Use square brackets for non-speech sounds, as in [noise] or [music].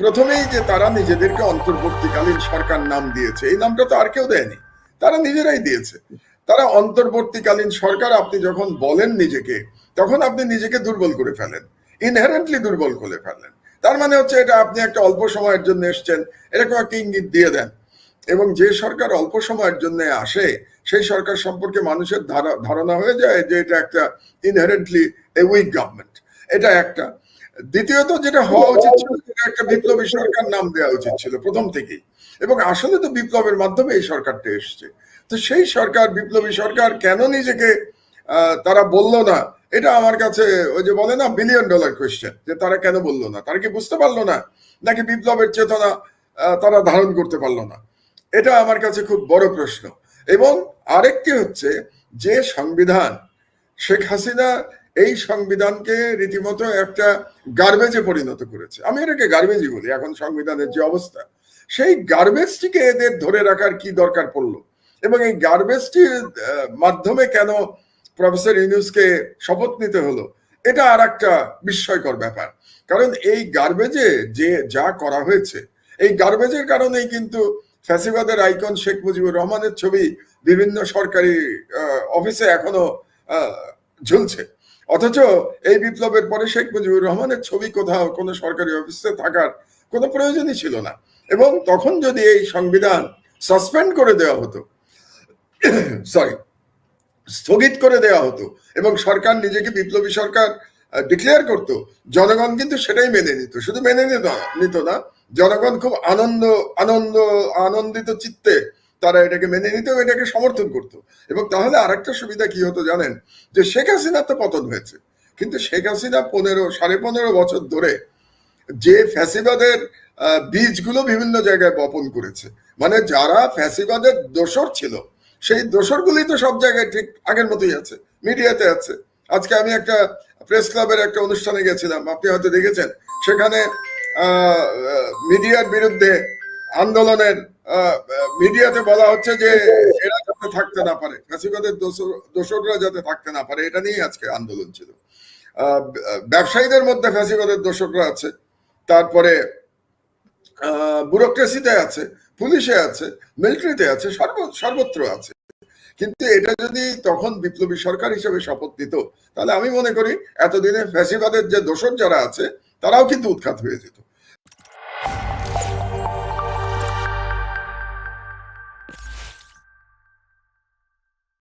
প্রথমেই যে তারা নিজেদেরকে অন্তর্বর্তীকালীন সরকার নাম দিয়েছে, এই নামটা তো আর কেউ দেয়নি। তারা নিজেরাই দিয়েছে। তারা অন্তর্বর্তীকালীন সরকার, আপনি যখন বলেন নিজেকে, তখন আপনি নিজেকে দুর্বল করে ফেলেন ইনহারেন্টলি দুর্বল করে ফেলেন। তার মানে হচ্ছে এটা আপনি একটা অল্প সময়ের জন্য এসছেন এরকম একটা ইঙ্গিত দিয়ে দেন। এবং যে সরকার অল্প সময়ের জন্য আসে, সেই সরকার সম্পর্কে মানুষের ধারা- ধারণা হয়ে যায় যে এটা একটা ইনহারেন্টলি এ উইক গভর্নমেন্ট এটা একটা। দ্বিতীয়ত যেটা হওয়া উচিত ছিল সেটা একটা বিপ্লবী সরকার নাম দেওয়া উচিত ছিল, প্রথম থেকেই। এবং আসলে তো বিপ্লবের মাধ্যমে এই সরকারটা এসছে। তো সেই সরকার, বিপ্লবী সরকার কেন নিজেকে তারা বলল না? এটা আমার কাছে ওই যে বলে না বিলিয়ন ডলার কোয়েশ্চেন যে তারা কেন বলল না? তারা কি বুঝতে পারল না? নাকি বিপ্লবের চেতনা তারা ধারণ করতে পারল না? এটা আমার কাছে খুব বড় প্রশ্ন। এবং আরেকটি হচ্ছে যে সংবিধান, শেখ হাসিনা এই সংবিধানকে রীতিমতো একটা গার্বেজে পরিণত করেছে। আমি এটাকে গার্বেজই বলি, এখন সংবিধানের যে অবস্থা। সেই গার্বেজটিকে এদের ধরে রাখার কি দরকার পড়ল? এবং এই গার্বেজটির মাধ্যমে কেন প্রফেসর ইউনুসকে শপথ নিতে হলো? এটা আর একটা বিস্ময়কর ব্যাপার। কারণ এই গার্বেজে যে যা করা হয়েছে, এই গার্বেজের কারণেই কিন্তু ফ্যাসিবাদের আইকন শেখ মুজিবুর রহমানের ছবি বিভিন্ন সরকারি অফিসে এখনও ঝুলছে। অথচ এই বিপ্লবের পরে শেখ মুজিবুর রহমানের ছবি কোথাও কোনো সরকারি অফিসে থাকার কোনো প্রয়োজনই ছিল না। এবং তখন যদি এই সংবিধান সাসপেন্ড করে দেওয়া হতো [coughs] সরি স্থগিত করে দেওয়া হতো এবং সরকার নিজেকে বিপ্লবী সরকার ডিক্লেয়ার করতো, জনগণ কিন্তু সেটাই মেনে নিত। শুধু মেনে নিত নিত না, জনগণ খুব আনন্দ আনন্দ, আনন্দিত চিত্তে তারা এটাকে মেনে নিত এটাকে সমর্থন করত। এবং তাহলে আরেকটা সুবিধা কি হতো জানেন? যে শেখ হাসিনার তো পতন হয়েছে। কিন্তু শেখ হাসিনা পনেরো, সাড়ে পনেরো বছর ধরে যে ফ্যাসিবাদের বীজগুলো বিভিন্ন জায়গায় বপন করেছে। মানে যারা ফ্যাসিবাদের দোসর ছিল, সেই দোসরগুলি তো সব জায়গায় ঠিক আগের মতোই আছে। মিডিয়াতে আছে। আজকে আমি একটা প্রেস ক্লাবের একটা অনুষ্ঠানে গেছিলাম। আপনি হয়তো দেখেছেন। সেখানে মিডিয়ার বিরুদ্ধে আন্দোলনের মিডিয়াতে বলা হচ্ছে যে এরা যাতে থাকতে না পারে। দোসর দোসররা যাতে থাকতে না পারে, এটা নিয়েই আজকে আন্দোলন ছিল। ব্যবসায়ীদের মধ্যে ফ্যাসিবাদের দোসররা আছে, তারপরে ব্যুরোক্রেসিতে আছে, পুলিশে আছে, মিলিটারিতে আছে, সর্ব সর্বত্র আছে। কিন্তু এটা যদি তখন বিপ্লবী সরকার হিসেবে শপথ নিত, তাহলে আমি মনে করি এতদিনে ফ্যাসিবাদের যে দোষর যারা আছে, তারাও কিন্তু উৎখাত হয়ে যেত।